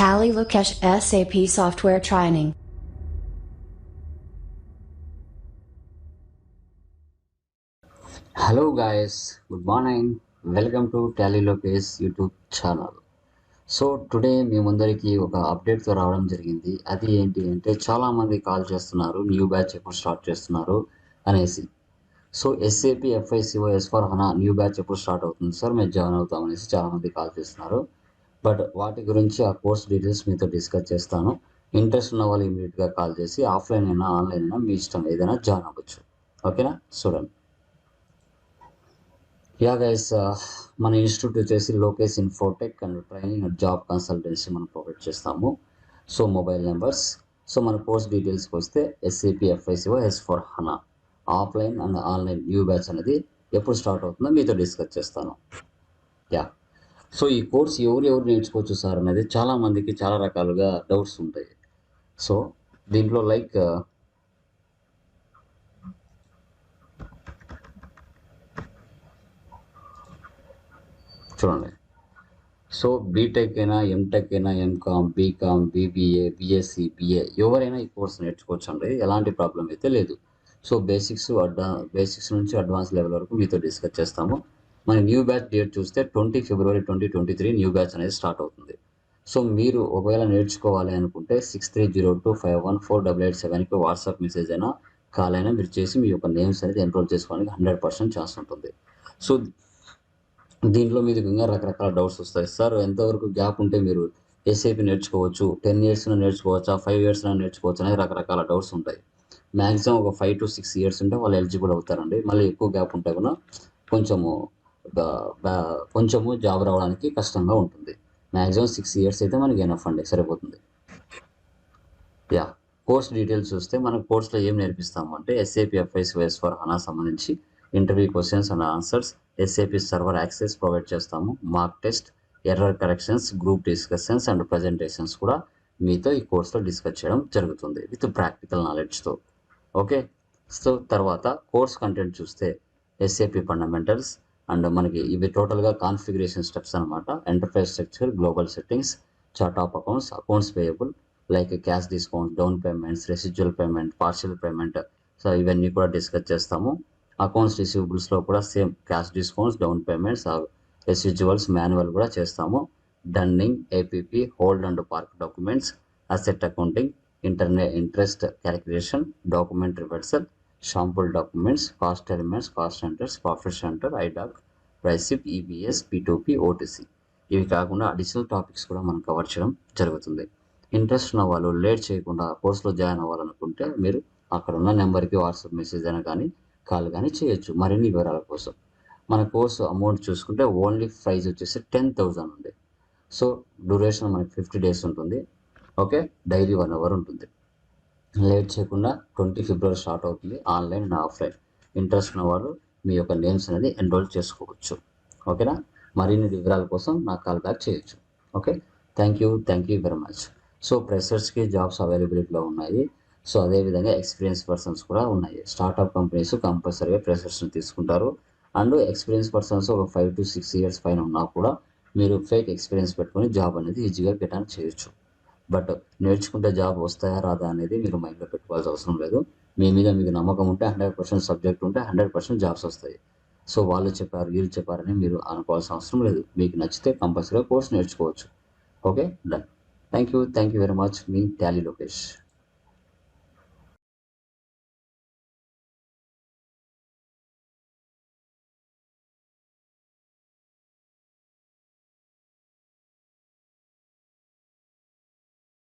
Tally Lukesh SAP Software Training. Hello guys good morning welcome to Tally Lokesh YouTube channel so today మీ ముందరికి ఒక అప్డేట్తో రావడం జరిగింది. అది ఏంటి అంటే చాలామంది కాల్ చేస్తున్నారు. న్యూ బ్యాచ్ ఎప్పుడు స్టార్ట్ చేస్తున్నారు అనేసి. So SAP FICO S four HANA new batch ఎప్పుడు స్టార్ట్ అవుతుంది? సార్ మేము జాయిన్ అవుతాం అనేసి చాలామంది కాల్ చేస్తున్నారు. బట్ వాటి గురించి ఆ కోర్స్ డీటెయిల్స్ మీతో డిస్కస్ చేస్తాను. ఇంట్రెస్ట్ ఉన్న వాళ్ళు ఇమీడియట్గా కాల్ చేసి ఆఫ్లైన్ అయినా ఆన్లైన్ అయినా మీ ఇష్టం ఏదైనా జాయిన్ అవ్వచ్చు. ఓకేనా? చూడండి. యా గైస్ మన ఇన్స్టిట్యూట్ వచ్చేసి Lokesh Infotech and training and job consultancy మనం ప్రొవైడ్ చేస్తాము. So mobile numbers. సో మన కోర్స్ డీటెయిల్స్కి వస్తే SAP FICO S four HANA offline and online new batch అనేది ఎప్పుడు స్టార్ట్ అవుతుందో మీతో డిస్కస్ చేస్తాను. యా. సో ఈ కోర్స్ ఎవరు ఎవరు నేర్చుకోవచ్చు సార్ అనేది చాలామందికి చాలా రకాలుగా డౌట్స్ ఉంటాయి. సో దీంట్లో లైక్ చూడండి. సో బీటెక్ అయినా ఎంటెక్ అయినా MCom BCom BBA BSc BA ఎవరైనా ఈ కోర్స్ నేర్చుకోవచ్చు అండి ఎలాంటి ప్రాబ్లం అయితే లేదు. సో బేసిక్స్ అడ్వా బేసిక్స్ నుంచి అడ్వాన్స్ లెవెల్ వరకు మీతో డిస్కస్ చేస్తాము. మన న్యూ బ్యాచ్ డేట్ చూస్తే twenty February twenty twenty three new batch అనేది స్టార్ట్ అవుతుంది. సో మీరు ఒకవేళ నేర్చుకోవాలి అనుకుంటే six three zero two five one four double eight సెవెన్కి వాట్సాప్ మెసేజ్ అయినా కాల్ అయినా మీరు చేసి మీ యొక్క నేమ్స్ అనేది ఎన్రోల్ చేసుకోవడానికి హండ్రెడ్ పర్సెంట్ ఛాన్స్ ఉంటుంది. సో దీంట్లో మీకు ఇంకా రకరకాల డౌట్స్ వస్తాయి. సార్ ఎంతవరకు గ్యాప్ ఉంటే మీరు ఎస్ఐపి నేర్చుకోవచ్చు టెన్ ఇయర్స్ నేర్చుకోవచ్చా ఫైవ్ ఇయర్స్ నేర్చుకోవచ్చు అనేది రకరకాల డౌట్స్ ఉంటాయి. మ్యాక్సిమం ఒక ఫైవ్ టు సిక్స్ ఇయర్స్ ఉంటే వాళ్ళు ఎలిజిబుల్ అవుతారండి. మళ్ళీ ఎక్కువ గ్యాప్ ఉంటే కూడా కొంచెము కొంచెము జాబ్ రావడానికి కష్టంగా ఉంటుంది. మ్యాక్సిమం సిక్స్ ఇయర్స్ అయితే మనకి ఎనఫ్ అండి సరిపోతుంది. యా కోర్స్ డీటెయిల్స్ చూస్తే మనకు కోర్స్లో ఏం నేర్పిస్తాము అంటే ఎస్ఏపి ఎఫ్ఐస్ వైఎస్ ఫర్ హనా సంబంధించి interview questions and answers SAP server access provide చేస్తాము. Mock test error corrections group discussions and presentations కూడా మీతో ఈ కోర్సులో డిస్కస్ చేయడం జరుగుతుంది విత్ ప్రాక్టికల్ నాలెడ్జ్తో. ఓకే? సో తర్వాత కోర్స్ కంటెంట్ చూస్తే ఎస్ఏపి ఫండమెంటల్స్ అండ్ మనకి ఇవి టోటల్గా కాన్ఫిగరేషన్ స్టెప్స్ అనమాట enterprise structure global settings chart of accounts accounts payable like cash discount down payments residual payment partial payment so ఇవన్నీ కూడా డిస్కస్ చేస్తాము. అకౌంట్స్ రిసీవబుల్స్లో కూడా same cash discounts down payments residuals manual కూడా చేస్తాము. Dunning APP hold and park documents asset accounting ఇంటర్నే interest calculation document reversal sample documents cost elements cost centres profit centre IDoc ప్రైసిప్ EBS P OTC ఇవి కాకుండా additional topics కూడా మనం cover చేయడం జరుగుతుంది. Interest ఉన్న వాళ్ళు లేట్ చేయకుండా కోర్సులో జాయిన్ అవ్వాలనుకుంటే మీరు అక్కడ ఉన్న నెంబర్కి వాట్సాప్ మెసేజ్ అయినా కానీ కాల్ కానీ చేయొచ్చు. మరిన్ని వివరాల కోసం. మన కోర్సు అమౌంట్ చూసుకుంటే ఓన్లీ ప్రైజ్ వచ్చేసి టెన్ థౌజండ్ ఉంది. సో డ్యూరేషన్ మనకి ఫిఫ్టీ డేస్ ఉంటుంది. ఓకే డైలీ వన్ అవర్ ఉంటుంది. లేట్ చేయకుండా ట్వంటీ ఫిబ్రవరి స్టార్ట్ అవుతుంది ఆన్లైన్ అండ్ ఆఫ్లైన్. ఇంట్రెస్ట్ ఉన్న వాళ్ళు మీ యొక్క నేమ్స్ అనేది ఎన్రోల్ చేసుకోవచ్చు. ఓకేనా? మరిన్ని వివరాల కోసం నాకు కాల్ బ్యాక్ చేయొచ్చు. Okay? Thank you thank you very much so ప్రెసర్స్కి jobs అవైలబిలిటీలో ఉన్నాయి. సో అదేవిధంగా ఎక్స్పీరియన్స్ పర్సన్స్ కూడా ఉన్నాయి. స్టార్టప్ కంపెనీస్ కంపల్సరీగా ప్రెసర్స్ని తీసుకుంటారు. అండ్ ఎక్స్పీరియన్స్ పర్సన్స్ ఒక ఫైవ్ టు సిక్స్ ఇయర్స్ పైన ఉన్నా కూడా మీరు ఫేక్ ఎక్స్పీరియన్స్ పెట్టుకొని జాబ్ అనేది ఈజీగా రిటర్న్ చేయొచ్చు. బట్ నేర్చుకుంటే జాబ్ వస్తాయా రాదా అనేది మీరు మైండ్లో పెట్టుకోవాల్సిన అవసరం లేదు. మీ మీద మీకు నమ్మకం ఉంటే హండ్రెడ్ పర్సెంట్ సబ్జెక్ట్ ఉంటే హండ్రెడ్ పర్సెంట్ జాబ్స్ వస్తాయి. సో వాళ్ళు చెప్పారు వీళ్ళు చెప్పారని మీరు అనుకోవాల్సిన అవసరం లేదు. మీకు నచ్చితే కంపల్సరీగా కోర్స్ నేర్చుకోవచ్చు. Okay? Done. Thank you thank you very much me Tally Lokesh.